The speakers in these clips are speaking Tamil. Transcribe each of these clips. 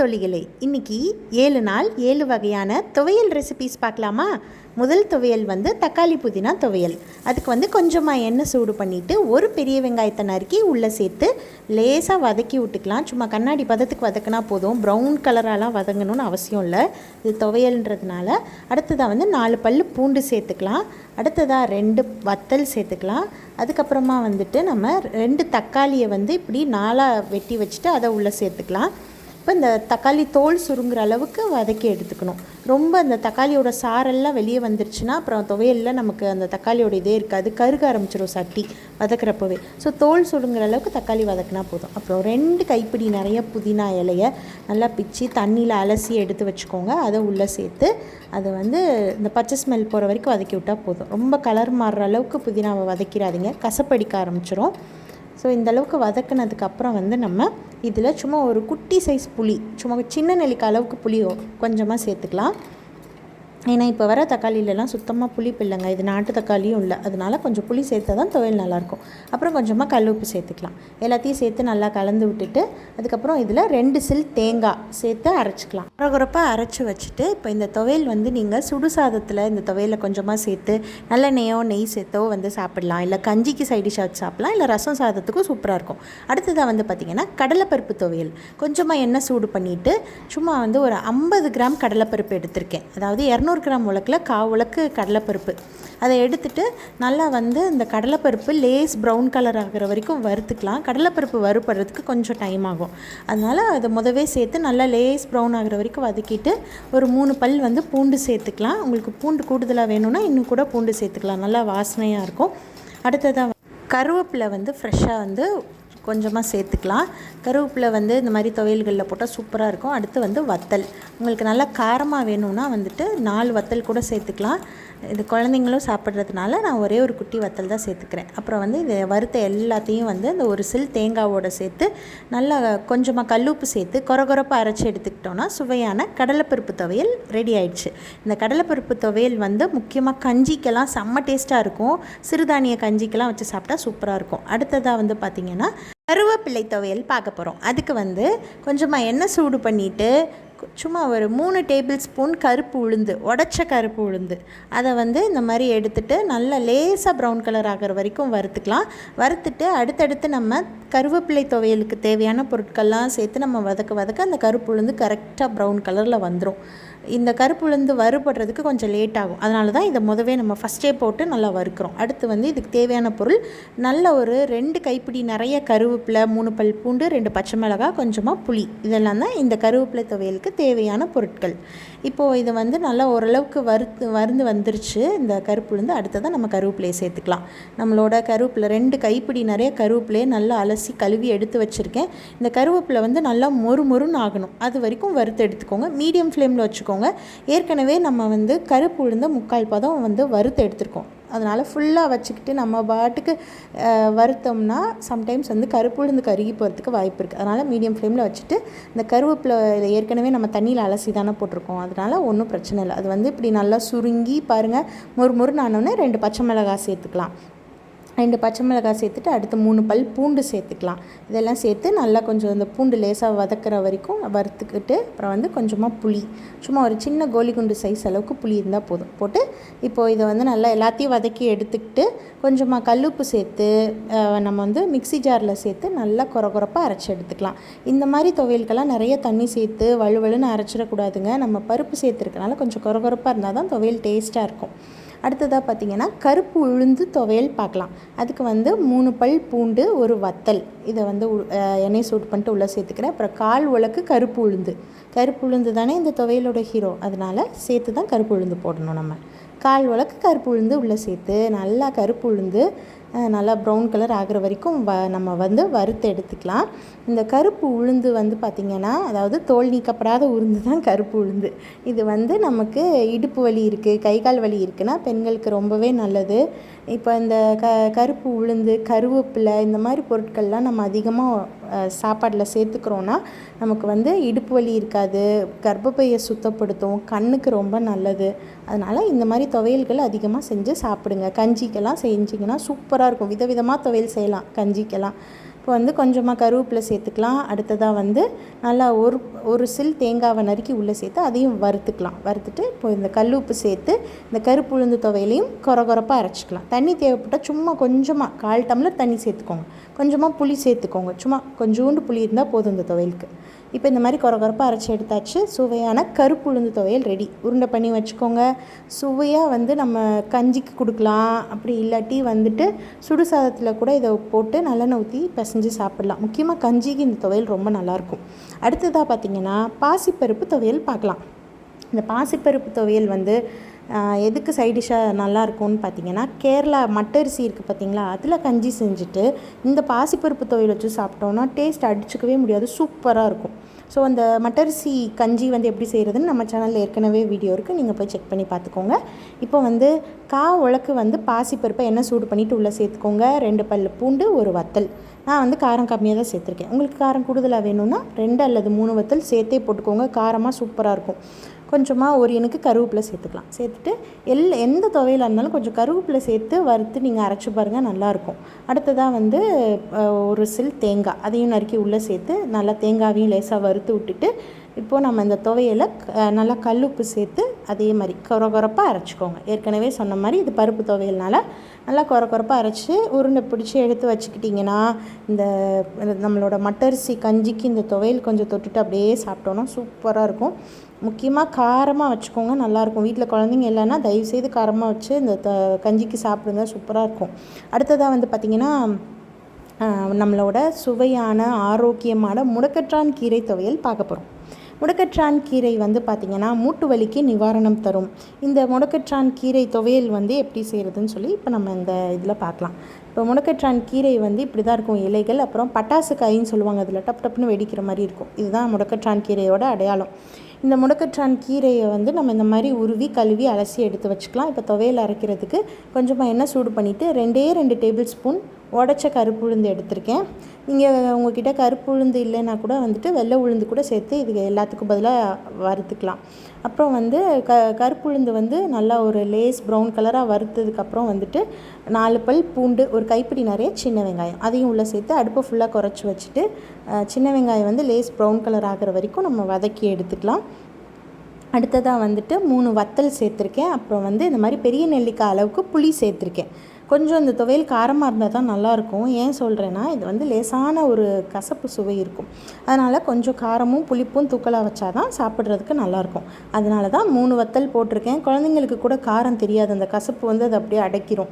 தோழிகளே இன்னைக்கு ஏழு நாள் ஏழு வகையான துவையல் ரெசிபிஸ் பார்க்கலாமா? முதல் துவையல் வந்து தக்காளி புதினா துவையல். அதுக்கு வந்து கொஞ்சமாக எண்ணெய் சூடு பண்ணிவிட்டு ஒரு பெரிய வெங்காயத்தை நறுக்கி உள்ளே சேர்த்து லேசாக வதக்கி விட்டுக்கலாம். சும்மா கண்ணாடி பதத்துக்கு வதக்கினா போதும். ப்ரௌன் கலராலாம் வதங்கணும்னு அவசியம் இல்லை. இது துவையல்ன்றதுனால அடுத்ததாக வந்து நாலு பல் பூண்டு சேர்த்துக்கலாம். அடுத்ததாக ரெண்டு வத்தல் சேர்த்துக்கலாம். அதுக்கப்புறமா வந்துட்டு நம்ம ரெண்டு தக்காளியை வந்து இப்படி நாலாக வெட்டி வச்சுட்டு அதை உள்ளே சேர்த்துக்கலாம். அப்போ இந்த தக்காளி தோல் சுருங்குற அளவுக்கு வதக்கி எடுத்துக்கணும். ரொம்ப அந்த தக்காளியோட சாரெல்லாம் வெளியே வந்துருச்சுன்னா அப்புறம் துவையலில் நமக்கு அந்த தக்காளியோட இதே இருக்காது. கருக ஆரம்பிச்சிடும் சட்டி வதக்கிறப்பவே. ஸோ தோல் சுருங்குற அளவுக்கு தக்காளி வதக்கினா போதும். அப்புறம் ரெண்டு கைப்பிடி நிறைய புதினா இலையை நல்லா பிச்சு தண்ணியில் அலசி எடுத்து வச்சுக்கோங்க. அதை உள்ளே சேர்த்து அதை வந்து இந்த பச்சை ஸ்மெல் போகிற வரைக்கும் வதக்கி விட்டால் போதும். ரொம்ப கலர் மாறுற அளவுக்கு புதினாவை வதக்கிடாதீங்க. கசப்படிக்க ஆரம்பிச்சிடும் ஸோ இந்தளவுக்கு வதக்குனதுக்கப்புறம் வந்து நம்ம இதில் சும்மா ஒரு குட்டி சைஸ் புளி சும்மா சின்ன நெல்லிக்காய் அளவுக்கு புளியோ கொஞ்சமாக சேர்த்துக்கலாம். ஏன்னா இப்போ வர தக்காளியிலலாம் சுத்தமாக புளிப்பு இல்லைங்க. இது நாட்டு தக்காளியும் இல்லை. அதனால கொஞ்சம் புளி சேர்த்தா தான் துவையல் நல்லாயிருக்கும் அப்புறம் கொஞ்சமாக கல் உப்பு சேர்த்துக்கலாம். எல்லாத்தையும் சேர்த்து நல்லா கலந்து விட்டுட்டு அதுக்கப்புறம் இதில் ரெண்டு சில் தேங்காய் சேர்த்து அரைச்சிக்கலாம். குறகுறப்பாக அரைச்சி வச்சுட்டு இப்போ இந்த துவையல் வந்து நீங்கள் சுடு சாதத்தில் இந்த துவையலை கொஞ்சமாக சேர்த்து நல்லெண்ணெயோ நெய் சேர்த்தோ வந்து சாப்பிடலாம். இல்லை கஞ்சிக்கு சைட் டிஷ்ஷாக சாப்பிடலாம். இல்லை ரசம் சாதத்துக்கும் சூப்பராக இருக்கும். அடுத்ததாக வந்து பார்த்திங்கன்னா கடலைப்பருப்பு துவையல். கொஞ்சமாக எண்ணெய் சூடு பண்ணிவிட்டு சும்மா வந்து ஒரு ஐம்பது கிராம் கடலைப்பருப்பு எடுத்திருக்கேன். அதாவது இரநூறு கிராம் உலக்கில் கால் உலக்கு கடலைப்பருப்பு. அதை எடுத்துட்டு நல்லா வந்து இந்த கடலைப்பருப்பு லேஸ் ப்ரௌன் கலர் ஆகிற வரைக்கும் வறுத்துக்கலாம். கடலைப்பருப்பு வறுப்படுறதுக்கு கொஞ்சம் டைம் ஆகும். அதனால் அதை முதவே சேர்த்து நல்லா லேஸ் ப்ரௌன் ஆகிற வரைக்கும் வதக்கிட்டு ஒரு மூணு பல் வந்து பூண்டு சேர்த்துக்கலாம். உங்களுக்கு பூண்டு கூடுதலாக வேணும்னா இன்னும் கூட பூண்டு சேர்த்துக்கலாம். நல்லா வாசனையாக இருக்கும். அடுத்ததாக கருவேப்பிலை வந்து ஃப்ரெஷ்ஷாக வந்து கொஞ்சமாக சேர்த்துக்கலாம். கருவேப்பிலை வந்து இந்த மாதிரி துவையல்களில் போட்டால் சூப்பராக இருக்கும். அடுத்து வந்து வத்தல். உங்களுக்கு நல்லா காரமாக வேணும்னா வந்துட்டு நாலு வத்தல் கூட சேர்த்துக்கலாம். இது குழந்தைங்களும் சாப்பிட்றதுனால நான் ஒரே ஒரு குட்டி வத்தல் தான் சேர்த்துக்கிறேன். அப்புறம் வந்து இது வறுத்த எல்லாத்தையும் வந்து இந்த ஒரு சில் தேங்காவோடு சேர்த்து நல்லா கொஞ்சமாக கல்லுப்பு சேர்த்து கொரகொரப்பாக அரைச்சி எடுத்துக்கிட்டோன்னா சுவையான கடலைப்பருப்பு துவையல் ரெடி ஆயிடுச்சு. இந்த கடலைப்பருப்பு துவையல் வந்து முக்கியமாக கஞ்சிக்கெல்லாம் செம்ம டேஸ்ட்டாக இருக்கும். சிறுதானிய கஞ்சிக்கெல்லாம் வச்சு சாப்பிட்டா சூப்பராக இருக்கும். அடுத்ததாக வந்து பார்த்திங்கன்னா கருவேப்பிள்ளை துவையல் பார்க்க போகிறோம் அதுக்கு வந்து கொஞ்சமாக எண்ணெய் சூடு பண்ணிவிட்டு சும்மா ஒரு மூணு டேபிள் ஸ்பூன் கருப்பு உளுந்து உடச்ச கருப்பு உளுந்து. அதை வந்து இந்த மாதிரி எடுத்துகிட்டு நல்லா லேசாக ப்ரௌன் கலர் ஆகிற வரைக்கும் வறுத்துக்கலாம். வறுத்துட்டு அடுத்தடுத்து நம்ம கருவேப்பிலை துவையலுக்கு தேவையான பொருட்கள்லாம் சேர்த்து நம்ம வதக்க வதக்க அந்த கருப்பு உளுந்து கரெக்டாக ப்ரௌன் கலரில் வந்துடும் இந்த கருப்பு வறுபடுறதுக்கு கொஞ்சம் லேட் ஆகும். அதனால தான் இதை முதவே நம்ம ஃபஸ்ட்டே போட்டு நல்லா வறுக்கிறோம். அடுத்து வந்து இதுக்கு தேவையான பொருள் நல்ல ஒரு ரெண்டு கைப்பிடி நிறைய கருவேப்பிலை மூணு பல் பூண்டு ரெண்டு பச்சை மிளகாய் கொஞ்சமாக புளி. இதெல்லாம் தான் இந்த கருவேப்பிலை துவையலுக்கு தேவையான பொருட்கள். இப்போது இதை வந்து நல்லா ஓரளவுக்கு வறுத்து வறுந்து வந்துருச்சு. இந்த கருப்பு அடுத்ததான் நம்ம கருவேப்பிலையை சேர்த்துக்கலாம். நம்மளோட கருவேப்பிலை ரெண்டு கைப்பிடி நிறைய கருவேப்பிலையை நல்லா அலசி கழுவி எடுத்து வச்சுருக்கேன். இந்த கருவேப்பிலை வந்து நல்லா மொறு மொறுன்னு ஆகணும். அது வரைக்கும் வறுத்து எடுத்துக்கோங்க. மீடியம் ஃப்ளேமில் வச்சுக்கோங்க. ஏற்கனவே நம்ம வந்து கருப்பு உளுந்த முக்கால் பதம் வந்து வறுத்து எடுத்துருக்கோம். அதனால் ஃபுல்லாக வச்சுக்கிட்டு நம்ம பாட்டுக்கு வறுத்தோம்னா சம்டைம்ஸ் வந்து கருப்பு உளுந்து கருகி போகிறதுக்கு வாய்ப்பு இருக்குது அதனால் மீடியம் ஃப்ளேமில் வச்சுட்டு இந்த கருவேப்பிலை ஏற்கனவே நம்ம தண்ணியில் அலசி தானே போட்டிருக்கோம். அதனால் ஒன்றும் பிரச்சனை இல்லை. அது வந்து இப்படி நல்லா சுருங்கி பாருங்கள் மொறு மொறுன்னு ஆனோடனே ரெண்டு பச்சை மிளகாய் சேர்த்துக்கலாம். ரெண்டு பச்சை மிளகாய் சேர்த்துட்டு அடுத்து மூணு பல் பூண்டு சேர்த்துக்கலாம். இதெல்லாம் சேர்த்து நல்லா கொஞ்சம் இந்த பூண்டு லேசாக வதக்குற வரைக்கும் வறுத்துக்கிட்டு அப்புறம் வந்து கொஞ்சமாக புளி. சும்மா ஒரு சின்ன கோலி குண்டு சைஸ் அளவுக்கு புளி இருந்தால் போதும். போட்டு இப்போது இதை வந்து நல்லா எல்லாத்தையும் வதக்கி எடுத்துக்கிட்டு கொஞ்சமாக கல்லுப்பு சேர்த்து நம்ம வந்து மிக்ஸி ஜாரில் சேர்த்து நல்லா குறகுறப்பாக அரைச்சி எடுத்துக்கலாம். இந்த மாதிரி துவையலுக்கெல்லாம் நிறைய தண்ணி சேர்த்து வலுவலுன்னு அரைச்சிடக்கூடாதுங்க. நம்ம பருப்பு சேர்த்துருக்கனால கொஞ்சம் குறகுறப்பாக இருந்தால் தான் துவையல் டேஸ்ட்டாக இருக்கும். அடுத்ததாக பார்த்திங்கன்னா கருப்பு உளுந்து துவையல் பார்க்கலாம். அதுக்கு வந்து மூணு பல் பூண்டு ஒரு வத்தல். இதை வந்து எண்ணெய் சூட் பண்ணிட்டு உள்ளே சேர்த்துக்கிறேன். அப்புறம் கால் உலக்கு கருப்பு உளுந்து. கருப்பு உளுந்து தானே இந்த துவையலோட ஹீரோ அதனால் சேர்த்து தான் கருப்பு உளுந்து போடணும் நம்ம. கால் உலக்கு கருப்பு உளுந்து உள்ளே சேர்த்து நல்லா கருப்பு உளுந்து நல்லா ப்ரௌன் கலர் ஆகிற வரைக்கும் வ நம்ம வந்து வறுத்து எடுத்துக்கலாம். இந்த கருப்பு உளுந்து வந்து பார்த்திங்கன்னா அதாவது தோல் நீக்கப்படாத உளுந்து தான் கருப்பு உளுந்து. இது வந்து நமக்கு இடுப்பு வலி இருக்குது கை கால் வலி இருக்குன்னா பெண்களுக்கு ரொம்பவே நல்லது. இப்போ இந்த க கருப்பு உளுந்து கருவேப்பிலை இந்த மாதிரி பொருட்கள்லாம் நம்ம அதிகமாக சாப்பாட்டில் சேர்த்துக்கிறோன்னா நமக்கு வந்து இடுப்பு வலி இருக்காது கர்ப்பப்பையை சுத்தப்படுத்தும் கண்ணுக்கு ரொம்ப நல்லது. அதனால் இந்த மாதிரி துவையல்கள் அதிகமாக செஞ்சு சாப்பிடுங்க. கஞ்சிக்கெல்லாம் செஞ்சிங்கன்னா சூப்பராக சூப்பராக இருக்கும். விதவிதமாக துவையல் செய்யலாம். கஞ்சிக்கெல்லாம். இப்போ வந்து கொஞ்சமாக கருவேப்பிலை சேர்த்துக்கலாம். அடுத்ததாக வந்து நல்லா ஒரு ஒரு சில் தேங்காவை நறுக்கி உள்ளே சேர்த்து அதையும் வறுத்துக்கலாம். வறுத்துட்டு இப்போ இந்த கல் உப்பு சேர்த்து இந்த கருப்பு உளுந்து துவையிலையும் கொர கொரப்பாக அரைச்சிக்கலாம். தண்ணி தேவைப்பட்டால் சும்மா கொஞ்சமாக கால் டம்ளர் தண்ணி சேர்த்துக்கோங்க. கொஞ்சமாக புளி சேர்த்துக்கோங்க. சும்மா கொஞ்சோண்டு புளி இருந்தால் போதும் இந்த துவையலுக்கு. இப்போ இந்த மாதிரி கொர கொரப்பாக அரைச்சி எடுத்தாச்சு. சுவையான கருப்பு உளுந்து துவையல் ரெடி உருண்டை பண்ணி வச்சுக்கோங்க. சுவையாக வந்து நம்ம கஞ்சிக்கு கொடுக்கலாம். அப்படி இல்லாட்டி வந்துட்டு சுடு சாதத்தில் கூட இதை போட்டு நல்லெண்ணெய் ஊற்றி பிசைஞ்சு சாப்பிட்லாம். முக்கியமாக கஞ்சிக்கு இந்த துவையல் ரொம்ப நல்லாயிருக்கும். அடுத்ததாக பார்த்திங்கன்னா பாசிப்பருப்பு துவையல் பார்க்கலாம். இந்த பாசிப்பருப்பு துவையல் வந்து எதுக்கு சைடிஷ்ஷாக நல்லாயிருக்கும்னு பார்த்தீங்கன்னா கேரளா மட்டரிசி இருக்குது பார்த்தீங்களா அதில் கஞ்சி செஞ்சுட்டு இந்த பாசிப்பருப்பு தொழில் வச்சு சாப்பிட்டோன்னா டேஸ்ட் அடிச்சுக்கவே முடியாது சூப்பராக இருக்கும். ஸோ அந்த மட்டரிசி கஞ்சி வந்து எப்படி செய்கிறதுன்னு நம்ம சேனலில் ஏற்கனவே வீடியோ இருக்குது நீங்கள் போய் செக் பண்ணி பார்த்துக்கோங்க இப்போ வந்து கா உலக்கு வந்து பாசிப்பருப்பை எண்ணெய் சூடு பண்ணிவிட்டு உள்ளே சேர்த்துக்கோங்க. ரெண்டு பல் பூண்டு ஒரு வத்தல். நான் வந்து காரம் கம்மியாக தான் சேர்த்துருக்கேன். உங்களுக்கு காரம் கூடுதலாக வேணும்னா ரெண்டு அல்லது மூணு வத்தல் சேர்த்தே போட்டுக்கோங்க. காரமாக சூப்பராக இருக்கும். கொஞ்சமாக ஒரு எனக்கு கருவேப்பிலை சேர்த்துக்கலாம். சேர்த்துட்டு எல் எந்த துவையலாக இருந்தாலும் கொஞ்சம் கருவேப்பிலை சேர்த்து வறுத்து நீங்கள் அரைச்சி பாருங்கள் நல்லாயிருக்கும் அடுத்ததாக வந்து ஒரு சில் தேங்காய். அதையும் நறுக்கி உள்ளே சேர்த்து நல்லா தேங்காவையும் லேசாக வறுத்து விட்டுட்டு இப்போது நம்ம இந்த துவையலை நல்லா நல்லா கல்லுப்பு சேர்த்து அதே மாதிரி கொர கொரப்பாக அரைச்சிக்கோங்க. ஏற்கனவே சொன்ன மாதிரி இது பருப்பு துவையல்னால நல்லா கொர கொரப்பாக அரைச்சி உருண்டை பிடிச்சி எடுத்து வச்சுக்கிட்டிங்கன்னா இந்த இந்த நம்மளோட மட்டரிசி கஞ்சிக்கு இந்த துவையல் கொஞ்சம் தொட்டுட்டு அப்படியே சாப்பிட்டோன்னா சூப்பராக இருக்கும். முக்கியமாக காரமாக வச்சுக்கோங்க நல்லாயிருக்கும் வீட்டில் குழந்தைங்க இல்லைன்னா தயவுசெய்து காரமாக வச்சு இந்த த கஞ்சிக்கு சாப்பிடுங்க சூப்பராக இருக்கும். அடுத்ததாக வந்து பார்த்திங்கன்னா நம்மளோட சுவையான ஆரோக்கியமான முடக்கற்றான் கீரை துவையல் பார்க்க போகிறோம் முடக்கற்றான் கீரை வந்து பார்த்திங்கன்னா மூட்டு வலிக்கு நிவாரணம் தரும். இந்த முடக்கற்றான் கீரை துவையல் வந்து எப்படி செய்கிறதுன்னு சொல்லி இப்போ நம்ம இந்த இதில் பார்க்கலாம். இப்போ முடக்கற்றான் கீரை வந்து இப்படி தான் இருக்கும். இலைகள் அப்புறம் பட்டாசு காயின்னு சொல்லுவாங்க அதில் டப் டப்னு வெடிக்கிற மாதிரி இருக்கும். இதுதான் முடக்கற்றான் கீரையோட அடையாளம். இந்த முடக்கற்றான் கீரையை வந்து நம்ம இந்த மாதிரி உருவி கழுவி அலசி எடுத்து வச்சுக்கலாம். இப்போ துவையல் அரைக்கிறதுக்கு கொஞ்சமாக எண்ணெய் சூடு பண்ணிவிட்டு ரெண்டே ரெண்டு டேபிள் ஸ்பூன் உடச்ச கருப்புளுந்து எடுத்திருக்கேன். நீங்கள் உங்ககிட்ட கருப்பு உளுந்து இல்லைன்னா கூட வந்துட்டு வெள்ளை உளுந்து கூட சேர்த்து இது எல்லாத்துக்கும் பதிலாக வறுத்துக்கலாம். அப்புறம் வந்து க கருப்பு உளுந்து வந்து நல்லா ஒரு லேஸ் ப்ரௌன் கலராக வறுத்ததுக்கப்புறம் வந்துட்டு நாலு பல் பூண்டு ஒரு கைப்பிடி நிறைய சின்ன வெங்காயம் அதையும் உள்ளே சேர்த்து அடுப்பை ஃபுல்லாக குறைச்சி வச்சுட்டு சின்ன வெங்காயம் வந்து லேஸ் ப்ரௌன் கலர் ஆகிற வரைக்கும் நம்ம வதக்கி எடுத்துக்கலாம். அடுத்ததாக வந்துட்டு மூணு வத்தல் சேர்த்துருக்கேன். அப்புறம் வந்து இந்த மாதிரி பெரிய நெல்லிக்காய் அளவுக்கு புளி சேர்த்துருக்கேன். கொஞ்சம் இந்த துவையல் காரமாக இருந்தால் தான் நல்லாயிருக்கும். ஏன் சொல்கிறேன்னா இது வந்து லேசான ஒரு கசப்பு சுவை இருக்கும். அதனால் கொஞ்சம் காரமும் புளிப்பும் தூக்கலாக வச்சா தான் சாப்பிட்றதுக்கு நல்லாயிருக்கும். அதனால தான் மூணு வத்தல் போட்டிருக்கேன். குழந்தைங்களுக்கு கூட காரம் தெரியாது. அந்த கசப்பு வந்து அதை அப்படியே அடைக்கிரும்.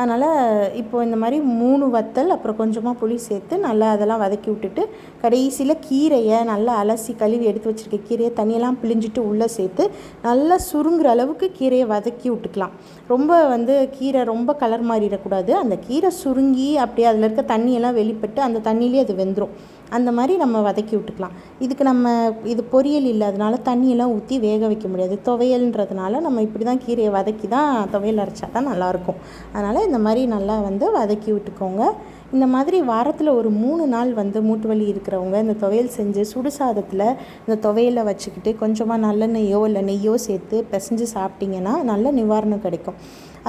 அதனால் இப்போ இந்த மாதிரி மூணு வத்தல் அப்புறம் கொஞ்சமாக புளி சேர்த்து நல்லா அதெல்லாம் வதக்கி விட்டுட்டு கடைசியில் கீரையை நல்லா அலசி கழுவி எடுத்து வச்சுருக்க கீரையை தண்ணியெல்லாம் பிழிஞ்சிட்டு உள்ளே சேர்த்து நல்லா சுருங்குற அளவுக்கு கீரையை வதக்கி விட்டுக்கலாம். ரொம்ப வந்து கீரை ரொம்ப கலர் மாறிடக்கூடாது. அந்த கீரை சுருங்கி அப்படியே அதில் இருக்க தண்ணியெல்லாம் வெளிப்பட்டு அந்த தண்ணியிலே அது வெந்துடும் அந்த மாதிரி நம்ம வதக்கி விட்டுக்கலாம். இதுக்கு நம்ம இது பொரியல் இல்லாதனால தண்ணியெல்லாம் ஊற்றி வேக வைக்க முடியாது. துவையல்ன்றதுனால நம்ம இப்படி தான் கீரையை வதக்கி தான் துவையல் அரைச்சா தான் நல்லாயிருக்கும். அதனால் இந்த மாதிரி நல்லா வந்து வதக்கி விட்டுக்கோங்க. இந்த மாதிரி வாரத்தில் ஒரு மூணு நாள் வந்து மூட்டு வலி இருக்கிறவங்க இந்த துவையல் செஞ்சு சுடு சாதத்தில் இந்த துவையலை வச்சுக்கிட்டு கொஞ்சமாக நல்லெண்ணெய்யோ இல்லை நெய்யோ சேர்த்து பிசைஞ்சு சாப்பிட்டிங்கன்னா நல்ல நிவாரணம் கிடைக்கும்.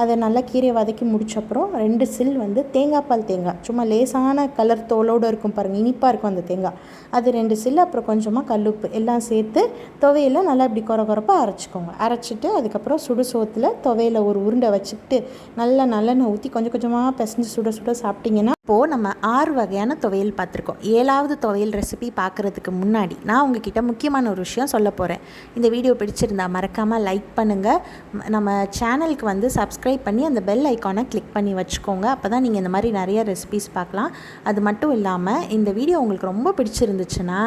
அதை நல்லா கீரையை வதக்கி முடிச்ச அப்புறம் ரெண்டு சில் வந்து தேங்காய் பால் தேங்காய். சும்மா லேசான கலர் தோலோடு இருக்கும் பாருங்கள் இனிப்பாக இருக்கும் அந்த தேங்காய். அது ரெண்டு சில் அப்புறம் கொஞ்சமாக கல்லுப்பு எல்லாம் சேர்த்து துவையில நல்லா இப்படி குறை குறப்பாக அரைச்சிக்கோங்க. அரைச்சிட்டு அதுக்கப்புறம் சுடு சோத்தில் துவையில் ஒரு உருண்டை வச்சுக்கிட்டு நல்லா நல்லெண்ணெய் ஊற்றி கொஞ்சம் கொஞ்சமாக பிசைஞ்சு சுட சுட சாப்பிட்டிங்கன்னா இப்போது நம்ம ஆறு வகையான துவையல் பார்த்துருக்கோம். ஏழாவது துவையல் ரெசிபி பார்க்குறதுக்கு முன்னாடி நான் உங்ககிட்ட முக்கியமான ஒரு விஷயம் சொல்ல போகிறேன் இந்த வீடியோ பிடிச்சிருந்தா மறக்காமல் லைக் பண்ணுங்கள் நம்ம சேனலுக்கு வந்து சப்ஸ்கிரைப் பண்ணி அந்த பெல் ஐக்கானை கிளிக் பண்ணி வச்சுக்கோங்க. அப்போ தான் நீங்கள் இந்த மாதிரி நிறைய ரெசிபிஸ் பார்க்கலாம். அது மட்டும் இல்லாமல் இந்த வீடியோ உங்களுக்கு ரொம்ப பிடிச்சிருந்துச்சுன்னா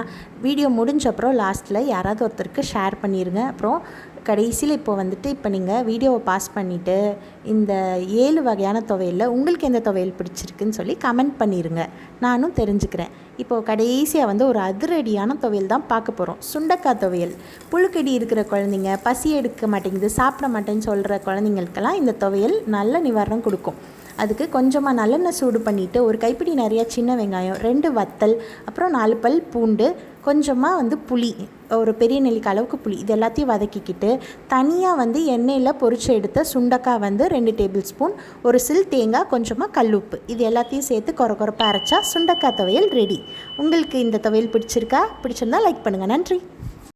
வீடியோ முடிஞ்ச அப்புறம் லாஸ்ட்டில் யாராவது ஒருத்தருக்கு ஷேர் பண்ணிடுங்க அப்புறம் கடைசியில் இப்போ வந்துட்டு இப்போ நீங்கள் வீடியோவை பாஸ் பண்ணிவிட்டு இந்த ஏழு வகையான துவையலில் உங்களுக்கு எந்த துவையல் பிடிச்சிருக்குன்னு சொல்லி கமெண்ட் பண்ணிடுங்க நானும் தெரிஞ்சுக்கிறேன். இப்போது கடைசியாக வந்து ஒரு அதிரடியான துவையல் தான் பார்க்க போகிறோம் சுண்டக்காய் துவையல். புழுக்கடி இருக்கிற குழந்தைங்க பசி எடுக்க மாட்டேங்குது சாப்பிட மாட்டேன்னு சொல்கிற குழந்தைங்களுக்கெல்லாம் இந்த துவையல் நல்ல நிவாரணம் கொடுக்கும். அதுக்கு கொஞ்சமாக நல்லெண்ணெய் சூடு பண்ணிவிட்டு ஒரு கைப்பிடி நிறையா சின்ன வெங்காயம் ரெண்டு வத்தல் அப்புறம் நாலு பல் பூண்டு கொஞ்சமாக வந்து புளி ஒரு பெரிய நெல்லிக்காய் அளவுக்கு புளி இது எல்லாத்தையும் வதக்கிக்கிட்டு தனியாக வந்து எண்ணெயில் பொரிச்சு எடுத்த சுண்டக்காய் வந்து ரெண்டு டேபிள் ஸ்பூன் ஒரு சில் தேங்காய் கொஞ்சமாக கல்லுப்பு இது எல்லாத்தையும் சேர்த்து கொர குறைப்பாக அரைச்சா சுண்டக்காய் துவையல் ரெடி உங்களுக்கு இந்த துவையல் பிடிச்சிருக்கா? பிடிச்சிருந்தா லைக் பண்ணுங்கள் நன்றி.